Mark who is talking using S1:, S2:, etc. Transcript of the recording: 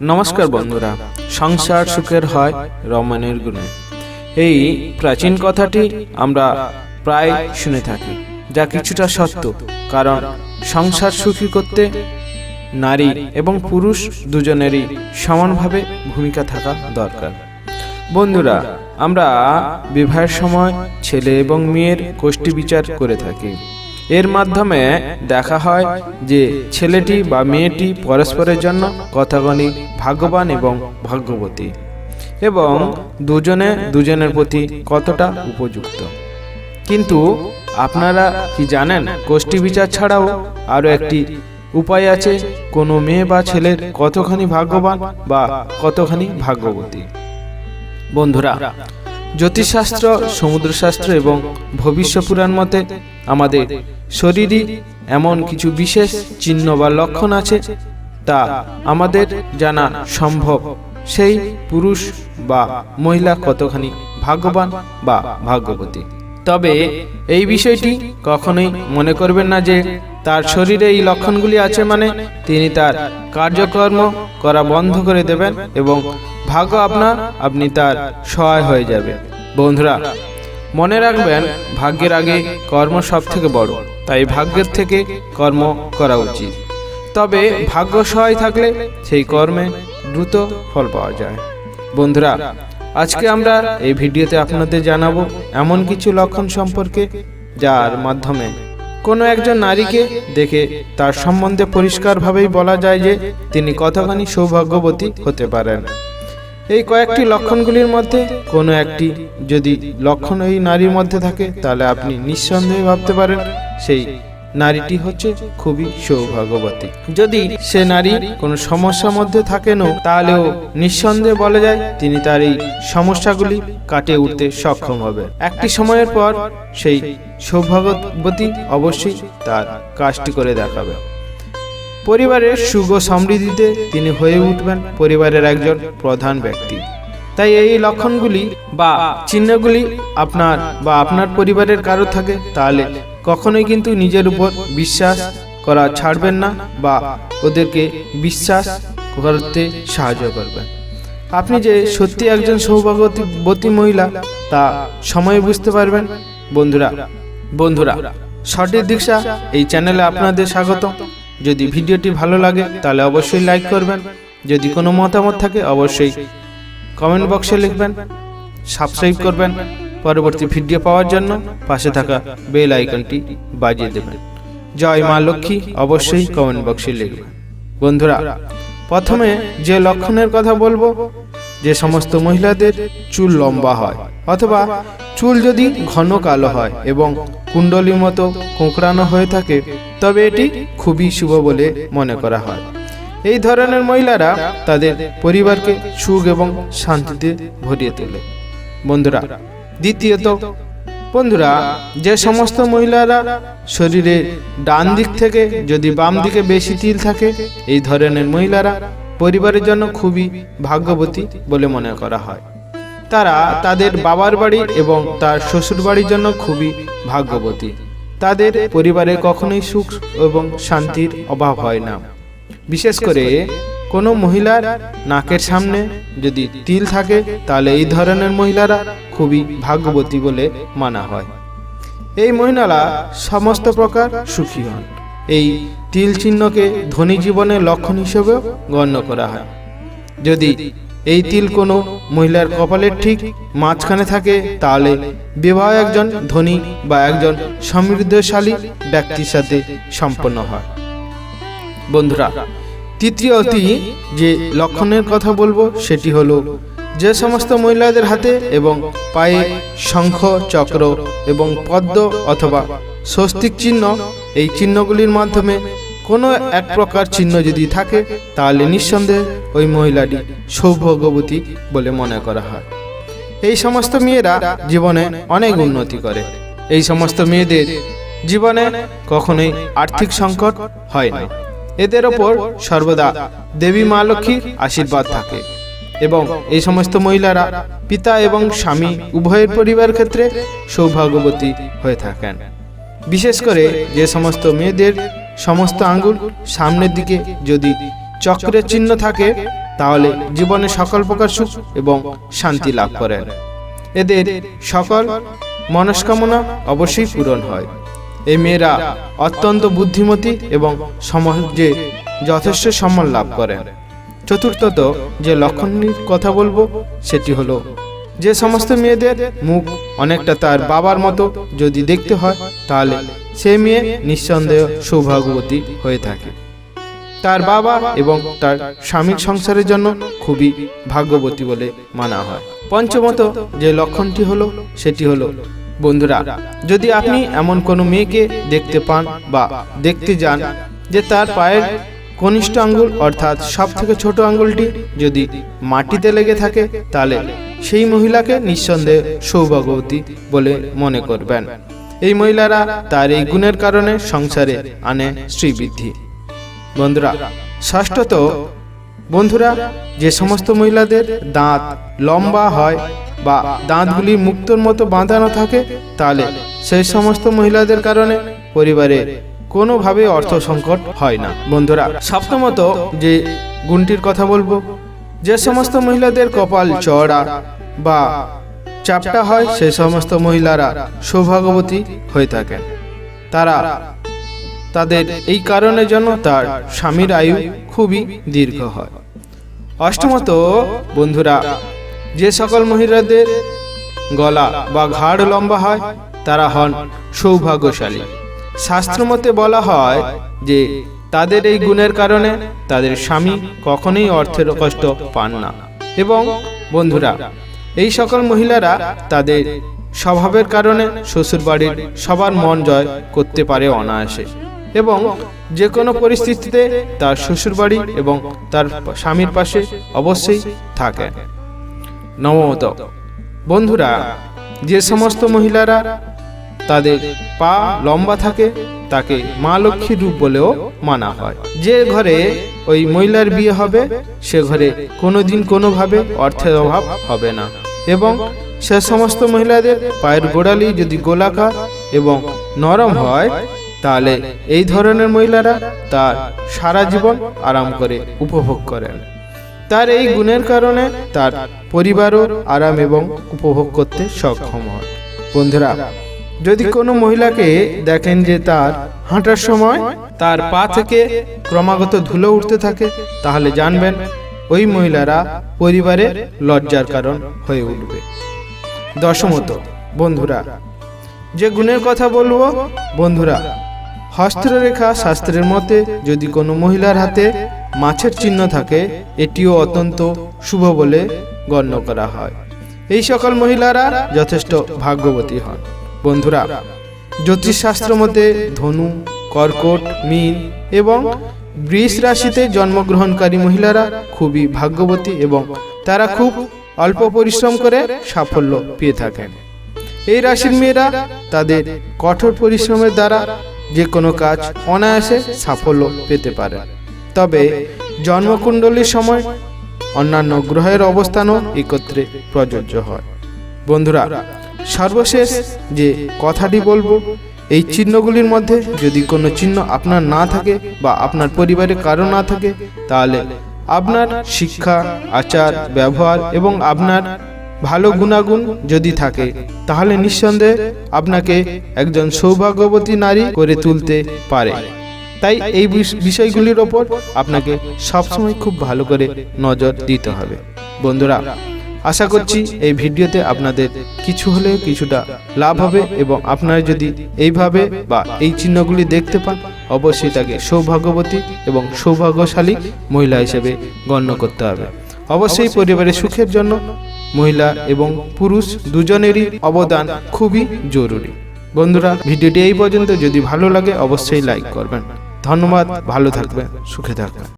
S1: নমস্কার বন্ধুরা সংসার সুখের হয় রমণের গুণে। এই প্রাচীন কথাটি আমরা প্রায় শুনে থাকি যা কিছুটা সত্য কারণ সংসার সুখী করতে নারী এবং পুরুষ দুজনেরই সমানভাবে ভূমিকা থাকা দরকার। বন্ধুরা আমরা বিবাহের সময় ছেলে এবং মেয়ের গোষ্ঠী বিচার করে থাকি। এর মাধ্যমে দেখা হয় যে ছেলেটি বা মেয়েটি পরস্পরের জন্য কথাগণি ভাগ্যবান এবং ভাগ্যবতী এবং দুজনে দুজনের প্রতি কতটা উপযুক্ত। কিন্তু আপনারা কি জানেন, গোষ্ঠী বিচার ছাড়াও আরও একটি উপায় আছে? কোনো মেয়ে বা ছেলের কতখানি ভাগ্যবান বা কতখানি ভাগ্যবতী? বন্ধুরা, জ্যোতিষশাস্ত্র, সমুদ্রশাস্ত্র এবং ভবিষ্য পুরাণ মতে আমাদের শরীরই এমন কিছু বিশেষ চিহ্ন বা লক্ষণ আছে তা আমাদের জানা সম্ভব। সেই পুরুষ বা মহিলা কতখানি ভাগ্যবান বা ভাগ্যবতী? তবে এই বিষয়টি কখনোই মনে করবেন না যে তার শরীরে এই লক্ষণগুলি আছে মানে তিনি তার কার্যকর্ম করা বন্ধ করে দেবেন এবং ভাগ্য আপনার, আপনি তার সহায় হয়ে যাবে বন্ধুরা মনে রাখবেন, ভাগ্যের আগে কর্ম সব থেকে বড়, তাই ভাগ্যের থেকে কর্ম করা উচিত। তবে ভাগ্য সহায় থাকলে সেই কর্মে দ্রুত ফল পাওয়া যায়। বন্ধুরা, আজকে আমরা এই ভিডিওতে আপনাদের জানাব এমন কিছু লক্ষণ সম্পর্কে যার মাধ্যমে কোনো একজন নারীকে দেখে তার সম্বন্ধে পরিষ্কারভাবেই বলা যায় যে তিনি কতখানি সৌভাগ্যবতী হতে পারেন। এই কয়েকটি লক্ষণগুলির মধ্যে কোনো একটি যদি লক্ষণ এই নারীর মধ্যে থাকে, তাহলে আপনি নিঃসন্দেহে ভাবতে পারেন সেই নারীটি হচ্ছে খুবই সৌভাগ্যবতী। যদি সে নারী কোনো সমস্যার মধ্যে থাকেনও, তাহলেও নিঃসন্দেহে বলা যায় তিনি তার এই সমস্যাগুলি কাটিয়ে উঠতে সক্ষম হবে একটি সময়ের পর সেই সৌভাগ্যবতী অবশ্যই তার কাজটি করে দেখাবে। পরিবারের ও সমৃদ্ধিতে তিনি হয়ে উঠবেন পরিবারের একজন প্রধান ব্যক্তি। তাই এই লক্ষণগুলি বা চিহ্নগুলি আপনার বা আপনার পরিবারের কারও থাকে, তাহলে কখনোই কিন্তু নিজের উপর বিশ্বাস করা ছাড়বেন না বা ওদেরকে বিশ্বাস করতে সাহায্য করবেন। আপনি যে সত্যি একজন সৌভাগ্যবতী মহিলা, তা সময় বুঝতে পারবেন। বন্ধুরা বন্ধুরা, সঠিক দীক্ষা এই চ্যানেলে আপনাদের স্বাগত। যদি ভিডিওটি ভালো লাগে, তাহলে অবশ্যই লাইক করবেন। যদি কোনো মতামত থাকে, অবশ্যই কমেন্ট বক্সে লিখবেন। সাবস্ক্রাইব করবেন। পরবর্তী ভিডিও পাওয়ার জন্য পাশে থাকা বেল আইকনটি বাজিয়ে দেবেন। জয় মা লক্ষ্মী, অবশ্যই কমেন্ট বক্সে লিখবেন। বন্ধুরা, প্রথমে যে লক্ষণের কথা বলব, যে সমস্ত মহিলাদের চুল লম্বা হয়। অথবা চুল যদি ঘন কালো হয় এবং কুণ্ডলীর মতো কোঁকড়ানো হয়ে থাকে তবে এটি খুবই শুভ বলে মনে করা হয়। এই ধরনের মহিলারা তাদের পরিবারকে সুখ এবং শান্তিতে ভরিয়ে তোলে। বন্ধুরা দ্বিতীয়ত বন্ধুরা যে সমস্ত মহিলারা শরীরে ডান দিক থেকে যদি বাম দিকে বেশি তিল থাকে এই ধরনের মহিলারা পরিবারের জন্য খুবই ভাগ্যবতী বলে মনে করা হয়। তারা তাদের বাবার বাড়ি এবং তার শ্বশুর বাড়ির জন্য খুবই ভাগ্যবতী। তাদের পরিবারে কখনোই সুখ এবং শান্তির অভাব হয় না। বিশেষ করে কোনো মহিলার নাকের সামনে যদি তিল থাকে, তাহলে এই ধরনের মহিলারা খুবই ভাগ্যবতী বলে মানা হয়। এই মহিলারা সমস্ত প্রকার সুখী হন। এই তিল চিহ্নকে ধনী জীবনের লক্ষণ হিসেবেও গণ্য করা হয়। যদি এই তিল কোনো মহিলার কপালের ঠিক মাঝখানে থাকে, তাহলে বিবাহ একজন ধনী বা একজন সমৃদ্ধশালী ব্যক্তির সাথে সম্পন্ন হয়। বন্ধুরা তৃতীয়টি যে লক্ষণের কথা বলব, সেটি হলো যে সমস্ত মহিলাদের হাতে এবং পায়ে শঙ্খ, চক্র এবং পদ্ম অথবা স্বস্তিক চিহ্ন, এই চিহ্নগুলির মাধ্যমে কোনো এক প্রকার চিহ্ন যদি থাকে, তাহলে নিঃসন্দেহে ওই মহিলাটি সৌভাগ্যবতী বলে মনে করা হয়। এই সমস্ত মেয়েরা জীবনে অনেক উন্নতি করে। এই সমস্ত মেয়েদের জীবনে কখনোই আর্থিক সংকট হয় না। এদের ওপর সর্বদা দেবী, মা, লক্ষ্মীর আশীর্বাদ থাকে এবং এই সমস্ত মহিলারা পিতা এবং স্বামী উভয়ের পরিবার ক্ষেত্রে সৌভাগ্যবতী হয়ে থাকেন। বিশেষ করে যে সমস্ত মেয়েদের সমস্ত আঙ্গুল সামনের দিকে যদি চক্রের চিহ্ন থাকে, তাহলে জীবনে সকল প্রকার সুখ এবং শান্তি লাভ করেন। এদের সকল মনস্কামনা অবশ্যই পূরণ হয়। এই মেয়েরা অত্যন্ত বুদ্ধিমতী এবং সমাজে যথেষ্ট সম্মান লাভ করেন। চতুর্থত যে লক্ষণটির কথা বলব, সেটি হলো, যে সমস্ত মেয়েদের মুখ অনেকটা তার বাবার মতো যদি দেখতে হয়, তাহলে সে মেয়ে নিঃসন্দেহ সৌভাগ্যবতী হয়ে থাকে। তার বাবা এবং তার স্বামীর সংসারের জন্য খুবই ভাগ্যবতী বলে মানা হয়। পঞ্চমত যে লক্ষণটি হলো, সেটি হলো, বন্ধুরা, যদি আপনি এমন কোনো মেয়েকে দেখতে পান বা দেখতে যান যে তার পায়ের কনিষ্ঠ আঙ্গুল অর্থাৎ সব থেকে ছোট আঙ্গুলটি যদি মাটিতে লেগে থাকে, তাহলে সেই মহিলাকে নিঃসন্দেহে সৌভাগ্যবতী বলে মনে করবেন। এই মহিলারা তার এই গুণের কারণে সংসারে আনে শ্রীবৃদ্ধি। বন্ধুরা, ষষ্ঠত, বন্ধুরা, যে সমস্ত মহিলাদের দাঁত লম্বা হয় বা দাঁতগুলি মুক্তর মতো বাঁধানো থাকে, তাহলে সেই সমস্ত মহিলাদের কারণে পরিবারে কোনোভাবে অর্থ সংকট হয় না। বন্ধুরা, সপ্তমত যে গুণটির কথা বলব, যে সমস্ত মহিলাদের কপাল চড়া বা চাপটা হয় সেই সমস্ত মহিলারা সৌভাগ্যবতী হয়ে থাকেন। তারা তাদের এই কারণের জন্য তার স্বামীর আয়ু খুবই দীর্ঘ হয়। অষ্টমত, বন্ধুরা, যে সকল মহিলাদের গলা বা ঘাড় লম্বা হয়, তারা হন সৌভাগ্যশালী। শাস্ত্রমতে বলা হয় যে, তাদের এই গুণের কারণে তাদের স্বামী কখনোই অর্থের কষ্ট পান না। এবং, বন্ধুরা এই সকল মহিলারা তাদের স্বভাবের কারণে শ্বশুরবাড়ির সবার মন জয় করতে পারে অনায়াসে এবং যে কোনো পরিস্থিতিতে তার শ্বশুরবাড়ি এবং তার স্বামীর পাশে অবশ্যই থাকে নবমত বন্ধুরা, যে সমস্ত মহিলারা তাদের পা লম্বা থাকে, তাকে মা লক্ষ্মীর রূপ বলেও মানা হয়। যে ঘরে ওই মহিলার বিয়ে হবে, সে ঘরে কোনোদিন কোনোভাবে অর্থের অভাব হবে না। এবং সে সমস্ত মহিলাদের পায়ের গোড়ালি যদি গোলাকার এবং নরম হয় তাহলে এই ধরনের মহিলারা তার সারা জীবন আরাম করে উপভোগ করেন। তার এই গুণের কারণে তার পরিবারও আরাম এবং উপভোগ করতে সক্ষম হয়। বন্ধুরা যদি কোনো মহিলাকে দেখেন যে তার হাঁটার সময় তার পা থেকে ক্রমাগত ধুলো উঠতে থাকে তাহলে জানবেন ওই মহিলারা পরিবারে লজ্জার কারণ হয়ে উঠবে। দশমত, বন্ধুরা, যে গুণের কথা বলব, বন্ধুরা, হস্তরেখা শাস্ত্রের মতে যদি কোনো মহিলার হাতে মাছের চিহ্ন থাকে, এটিও অত্যন্ত শুভ বলে গণ্য করা হয়। এই সকল মহিলারা যথেষ্ট ভাগ্যবতী হন। বন্ধুরা, জ্যোতিষশাস্ত্র মতে ধনু, কর্কট, মীন এবং বৃষ রাশিতে জন্মগ্রহণকারী মহিলারা খুবই ভাগ্যবতী এবং তারা খুব অল্প পরিশ্রম করে সাফল্য পেয়ে থাকেন। এই রাশির মেয়েরা তাদের কঠোর পরিশ্রমের দ্বারা যে কোনো কাজ অনায়াসে সাফল্য পেতে পারে। তবে জন্মকুণ্ডলীর সময় অন্যান্য গ্রহের অবস্থানও একত্রে প্রযোজ্য হয়। বন্ধুরা সর্বশেষ যে কথাটি বলব এই চিহ্নগুলির মধ্যে যদি কোনো চিহ্ন আপনার না থাকে বা আপনার পরিবারে কারও না থাকে, তাহলে আপনার শিক্ষা, আচার, ব্যবহার এবং আপনার ভালো গুণাগুণ যদি থাকে, তাহলে নিঃসন্দেহে আপনাকে একজন সৌভাগ্যবতী নারী করে তুলতে পারে। তাই এই বিষ- বিষয়গুলির ওপর আপনাকে সবসময় খুব ভালো করে নজর দিতে হবে। বন্ধুরা আশা করছি এই ভিডিওতে আপনাদের কিছু হলেও কিছুটা লাভ হবে এবং আপনারা যদি এইভাবে বা এই চিহ্নগুলি দেখতে পান, অবশ্যই তাকে সৌভাগ্যবতী এবং সৌভাগ্যশালী মহিলা হিসেবে গণ্য করতে হবে। অবশ্যই পরিবারের সুখের জন্য মহিলা এবং পুরুষ দুজনেরই অবদান খুবই জরুরি। বন্ধুরা, ভিডিওটি এই পর্যন্ত। যদি ভালো লাগে, অবশ্যই লাইক করবেন। ধন্যবাদ, ভালো থাকবেন, সুখে থাকবেন।